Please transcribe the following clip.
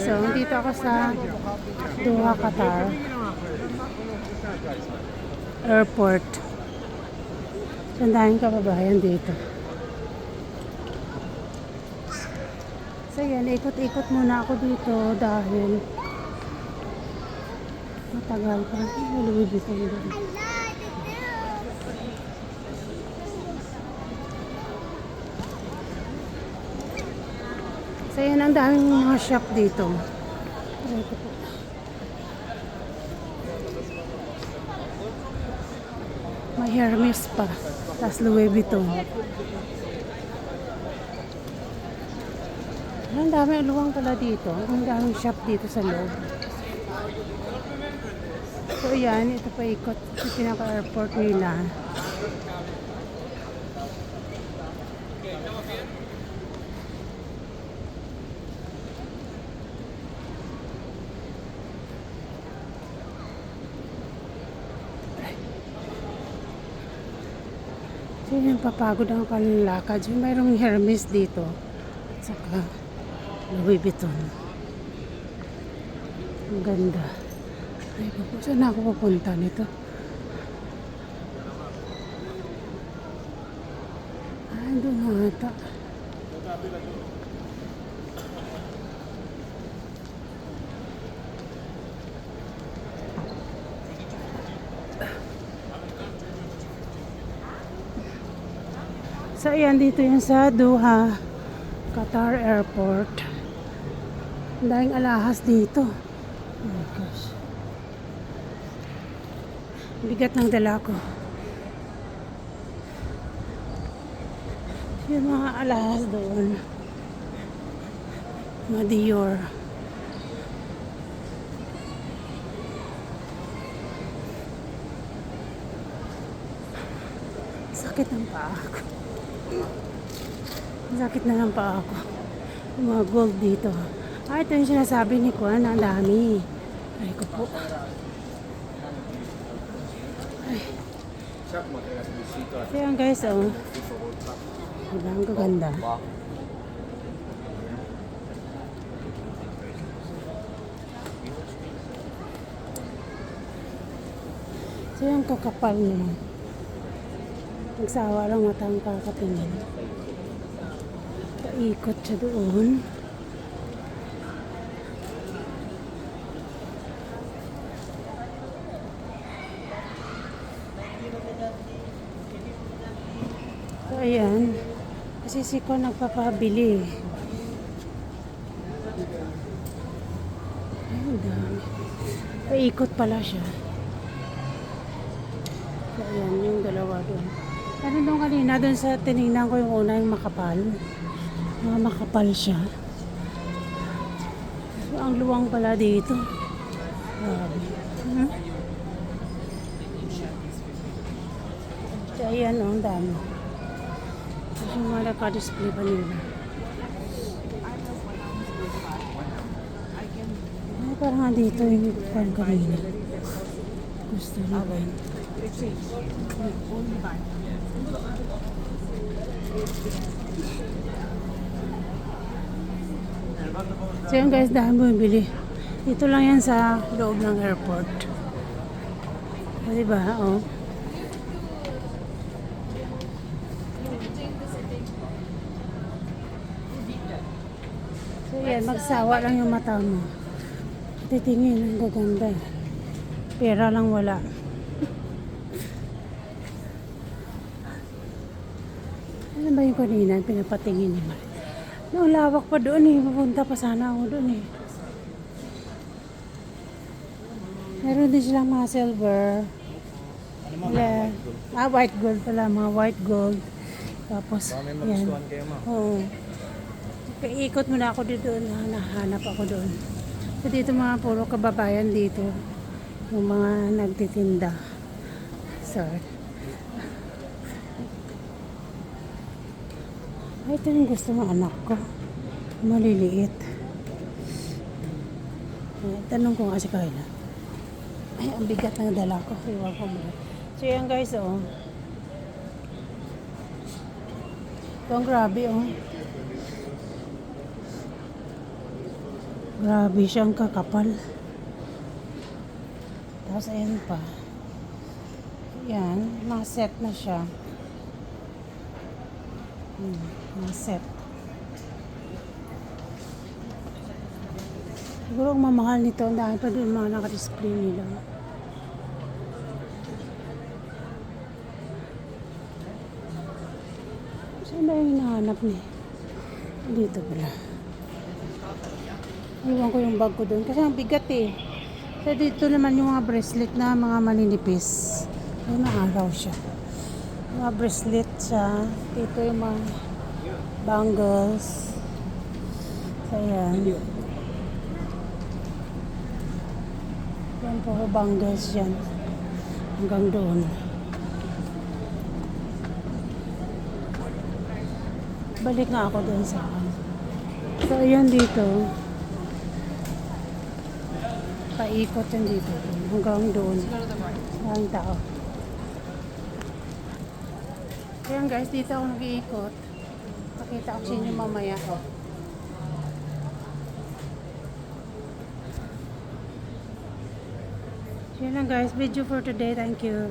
guys, oh, dito ako sa Doha, Qatar. Airport. Ang daming kababayan dito. So yan, ikot-ikot muna ako dito dahil matagal pa. Malubid ko doon. So ang daming mga shop dito. Ito po. May Hermes pa. Tapos Louis Vuitton. Ang dami luwang pala dito. Ang daming shop dito sa loob. So yan, ito pa ikot sa pinaka-airport nila. So yun, papagod ang kalalakad. So, mayroong Hermes dito. At saka Louis Vuitton. Ang ganda. Ay, saan ako pupunta nito? Ay, doon nga ata. So, ayan, dito yung sa Doha, Qatar Airport. Ang daming alahas dito. Oh gosh. Bigat ng dala ko. Yung mga alahas doon. Mga Dior. Sakit ng paa ko. Sakit na ng paa ko. Yung mga gold dito. Ah, ito yung sinasabi ni Juan. Ang dami. Ay ko po. So yan guys, oh. Diba, ang gaganda. So yung kakapal naman. Nagsawa lang mata ang kakatingin. Paikot siya doon. So, ayan. Kasi si Ko nagpapabili. Ang dami. Paikot pala siya. So, ayan, yung dalawa doon. Ano doon kanina, doon sa tinignan ko yung una, yung makapal. Mga makapal siya. Ang luwang pala dito. Grabe. Hmm? Ayan, oh, ang dami. Tapos yung mga naka-display pa nila. Ay, parang nga dito yung parang kanina. Gusto na ba yun? So yun guys, dahil bumibili. Dito lang yan sa loob ng airport. O, diba? Oh. So yan, magsawa lang yung mata mo. Titingin, ang gaganda. Pera lang wala. Ano ba yung kanina, pinapatingin ni Mar? No, lawak pa doon eh. Pupunta pa sana ako doon eh. Meron din silang mga silver. Wala. Ah, white gold pala. Mga white gold. Tapos, yan. Oo. Ikot muna ako dito. Na, nahanap ako doon. So, dito mga puro kababayan dito. Yung mga nagtitinda. Sorry. Ay, ito yung gusto ng anak ko. Maliliit. Ay, tanong ko nga si Kayla. Ay, ang bigat ng dala ko. Iwan ko muna. So, yan guys, oh. Ito ang grabe, oh. Grabe siyang kakapal. Tapos ayan pa. Yan, mga set na siya. Hmm, mga set. Siguro ang mamahal nito, dami pa doon mga nakadisplay nila. Saan ba yung hinahanap niya? Dito pala. Iwan ko yung bag ko doon kasi ang bigat eh. So dito naman yung mga bracelet na mga maninipis. Ay, maaraw siya. Mga bracelet siya. Dito yung mga bangles. So yan. Yan po bangles yan. Hanggang doon. Balik nga ako doon sa akin. So, ayan dito. Paikot yan dito. Hanggang doon. Maraming tao. Ayan guys, dito ako nag-iikot. Pakita ko sa inyo mamaya. Yan lang guys, video for today. Thank you.